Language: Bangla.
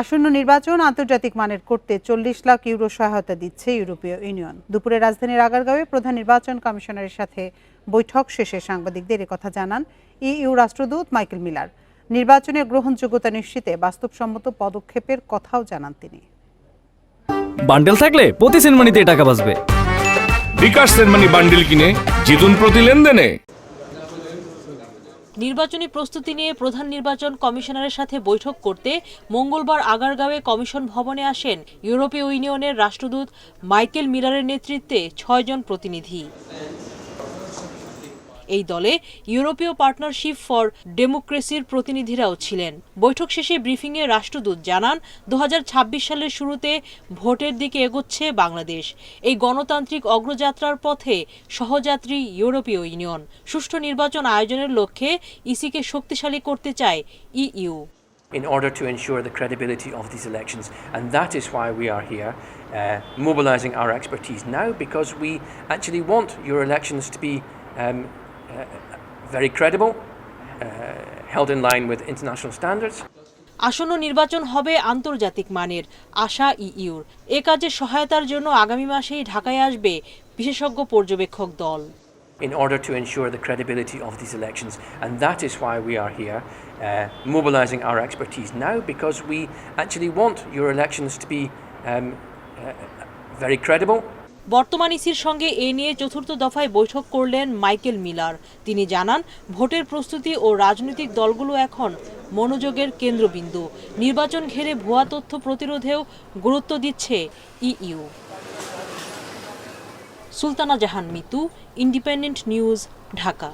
আসন্ন নির্বাচন আন্তর্জাতিক মানের করতে চল্লিশ লাখ ইউরো সহায়তা দিচ্ছে ইউরোপীয় ইউনিয়ন। দুপুরে রাজধানীর আগারগাঁওয়ে প্রধান নির্বাচন কমিশনারের সাথে বৈঠক শেষে সাংবাদিকদের কথা জানান ইইউ রাষ্ট্রদূত মাইকেল মিলার। নির্বাচনের গ্রহণযোগ্যতা নিশ্চিতে বাস্তবসম্মত পদক্ষেপের কথাও জানান তিনি। বান্ডেল থাকলে প্রতি সেনমানিতে টাকা বাঁচবে। বিকাশ সেনমানি বান্ডিল কিনে জিতুন প্রতি লেনদেনে। নির্বাচনী প্রস্তুতি নিয়ে প্রধান নির্বাচন কমিশনারের সাথে বৈঠক করতে মঙ্গলবার আগারগাঁওয়ে কমিশন ভবনে আসেন ইউরোপীয় ইউনিয়নের রাষ্ট্রদূত মাইকেল মিলারের নেতৃত্বে ছয়জন প্রতিনিধি। এই দলে ইউরোপীয় পার্টনারশিপ ফর ডেমোক্রেসির প্রতিনিধিরাও ছিলেন। বৈঠক শেষে ব্রিফিংয়ে রাষ্ট্রদূত জানান দু হাজার ছাব্বিশ সালের শুরুতে ভোটের দিকে এগোচ্ছে বাংলাদেশ। এই গণতান্ত্রিক অগ্রযাত্রার পথে সহযাত্রী ইউরোপীয় ইউনিয়ন। সুষ্ঠু নির্বাচন আয়োজনের লক্ষ্যে ইসিকে শক্তিশালী করতে চায় EU. In order to ensure the credibility of these elections. And that is why we are here, uh, mobilising our expertise now, because we actually want your elections to be um, very credible, uh, held in line with international standards. আসন্ন নির্বাচন হবে আন্তর্জাতিক মানের আশা ইইউর এ কাজে সহায়তার জন্য আগামী মাসেই ঢাকায় আসবে বিশেষজ্ঞ পর্যবেক্ষক দল in order to ensure the credibility of these elections. And that is why we are here, uh, mobilising our expertise now, because we actually want your elections to be um, uh, very credible, বর্তমান ইসির সঙ্গে এ নিয়ে চতুর্থ দফায় বৈঠক করলেন মাইকেল মিলার। তিনি জানান, ভোটের প্রস্তুতি ও রাজনৈতিক দলগুলো এখন মনোযোগের কেন্দ্রবিন্দু। নির্বাচন ঘেরে ভুয়া তথ্য প্রতিরোধেও গুরুত্ব দিচ্ছে EU. Sultana Jahan Mitu, independent news, Dhaka.